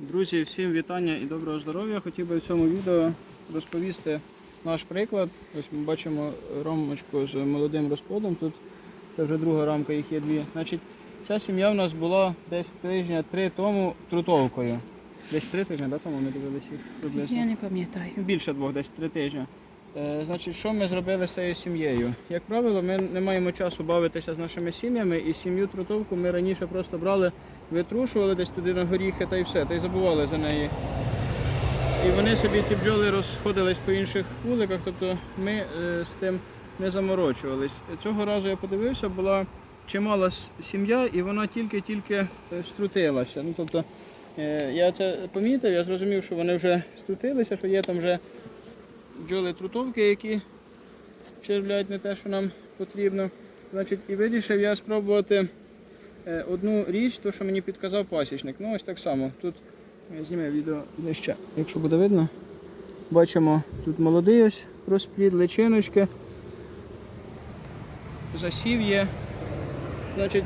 Друзі, всім вітання і доброго здоров'я. Хотів би в цьому відео розповісти наш приклад. Ось ми бачимо рамочку з молодим розплодом. Тут це вже друга рамка, їх є дві. Значить, ця сім'я в нас була десь тижня три тому трутовкою. Десь три тижні, да, тому ми дивилися їх приблизно. Я не пам'ятаю. Більше двох, десь три тижні. Е, Значить, що ми зробили з цією сім'єю? Як правило, ми не маємо часу бавитися з нашими сім'ями, і сім'ю трутовку ми раніше просто брали, витрушували десь туди на горіхи та й все, та й забували за неї. І вони собі ці бджоли розходились по інших вуликах, тобто ми е, з тим не заморочувались. Цього разу я подивився, була чимала сім'я, і вона тільки-тільки е, струтилася. Ну, тобто, я це помітив, я зрозумів, що вони вже струтилися, що є там вже бджоли трутовки, які червлять не те, що нам потрібно. Значить, і вирішив я спробувати е, одну річ, то, що мені підказав пасічник. Ну ось так само. Тут я знімаю відео ближче, якщо буде видно. Бачимо, тут молодий ось розплід, личиночки. Засів є. Значить,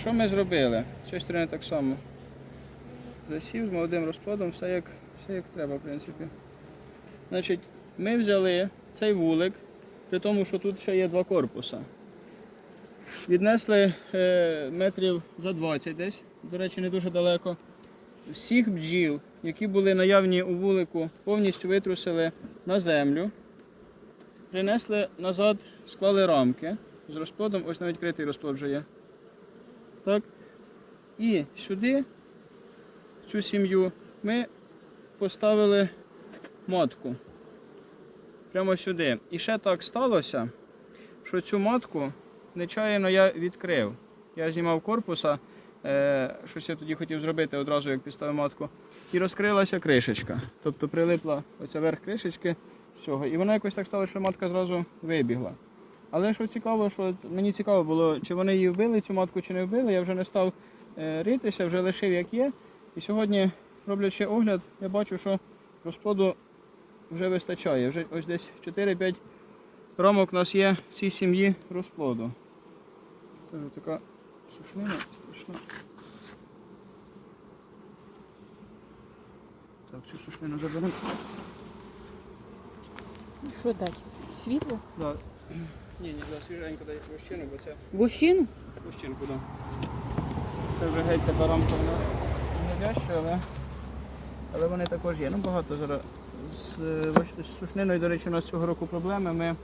що ми зробили? З цієї так само. Засів з молодим розплодом, все як, все як треба, в принципі. Значить, ми взяли цей вулик, при тому, що тут ще є два корпуса. Віднесли е, метрів за 20 десь, до речі, не дуже далеко. Всіх бджіл, які були наявні у вулику, повністю витрусили на землю. Принесли назад, склали рамки з розплодом, ось навіть критий розплод вже є. Так. І сюди, цю сім'ю, ми поставили матку. Прямо сюди. І ще так сталося, що цю матку нечаянно я відкрив. Я знімав корпуса, е, щось я тоді хотів зробити одразу, як підставив матку. І розкрилася кришечка. Тобто прилипла оця верх кришечки цього. І вона якось так стало, що матка зразу вибігла. Але що цікаво, що мені цікаво було, чи вони її вбили, цю матку, чи не вбили. Я вже не став е, ритися, вже лишив як є. І сьогодні, роблячи огляд, я бачу, що розплоду вже вистачає. Вже ось десь 4-5 рамок у нас є в цій сім'ї розплоду. Вже така сушнина страшна. Так, цю сушнину заберемо. Що дати? Світло? Да. Ні, ні, да, свіженько дай вощину, бо це Вощину? вощинку, да. Це вже геть така рамка вона гниляща, але, але вони також є. Ну багато зараз. З, е, з сушниною, до речі, у нас цього року проблеми. Ми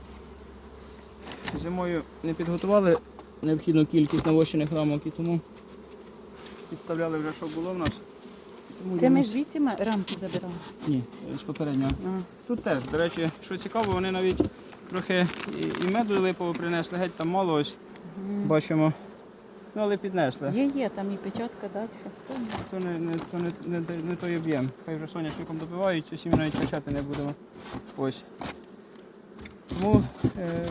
зимою не підготували необхідну кількість навощених рамок і тому підставляли вже, що було в нас. Тому Це ми дивимось- звідси рамки забирали. Ні, з попереднього. А. Тут теж, до речі, що цікаво, вони навіть трохи і, меду липового принесли, геть там мало ось. Бачимо. Ну, але піднесли. Є, є, там і печатка далі. То не, не, то не, не, не той об'єм. Хай вже соняшником добивають, цю сім'ю навіть качати не будемо. Ось. Тому е,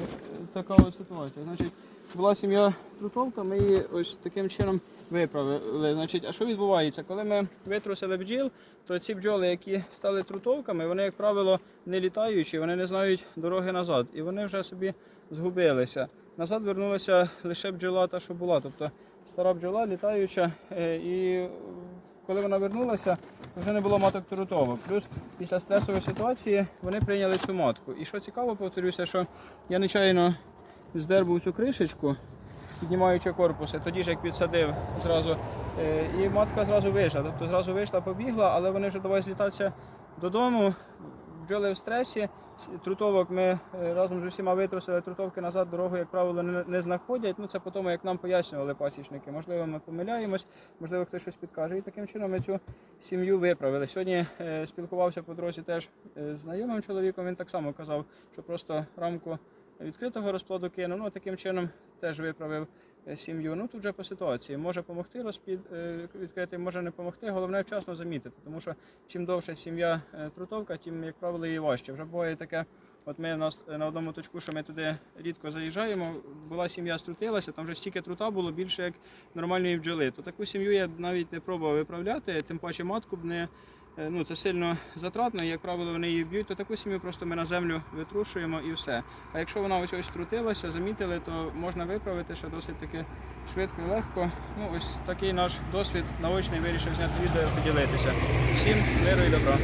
така ось ситуація. Значить, була сім'я трутовка, ми її ось таким чином виправили. Значить, а що відбувається? Коли ми витрусили бджіл, то ці бджоли, які стали трутовками, вони, як правило, не літаючі, вони не знають дороги назад. І вони вже собі згубилися. Назад вернулася лише бджола та, що була. Тобто стара бджола літаюча. е, І коли вона вернулася, вже не було маток трутовок. Плюс після стресової ситуації вони прийняли цю матку. І що цікаво, повторюся, що я нечайно здер був цю кришечку, піднімаючи корпуси, тоді ж як підсадив зразу. е, І матка зразу вийшла. Тобто зразу вийшла, побігла, але вони вже давай злітатися додому. Бджоли в стресі. Трутовок ми е, разом з усіма витрусили трутовки назад, дорогу, як правило, не, знаходять. Ну це по тому, як нам пояснювали пасічники. Можливо, ми помиляємось, можливо, хтось щось підкаже. І таким чином ми цю сім'ю виправили. Сьогодні е, спілкувався по дорозі теж е, з знайомим чоловіком. Він так само казав, що просто рамку відкритого розплоду кинув. Ну таким чином теж виправив сім'ю. Ну тут вже по ситуації. Може допомогти розплід е, відкритий, може не допомогти. Головне вчасно замітити, тому що чим довша сім'я е, трутовка, тим, як правило, її важче. Вже буває таке. От ми в нас е, на одному точку, що ми туди рідко заїжджаємо, була сім'я струтилася, там вже стільки трута було більше як нормальної бджоли. То таку сім'ю я навіть не пробував виправляти, тим паче матку б не, е, ну, це сильно затратно, і, як правило, вони її б'ють, то таку сім'ю просто ми на землю витрушуємо і все. А якщо вона ось ось втрутилася, замітили, то можна виправити ще досить таки швидко і легко. Ну, ось такий наш досвід наочний вирішив зняти відео і поділитися. Всім миру і добра.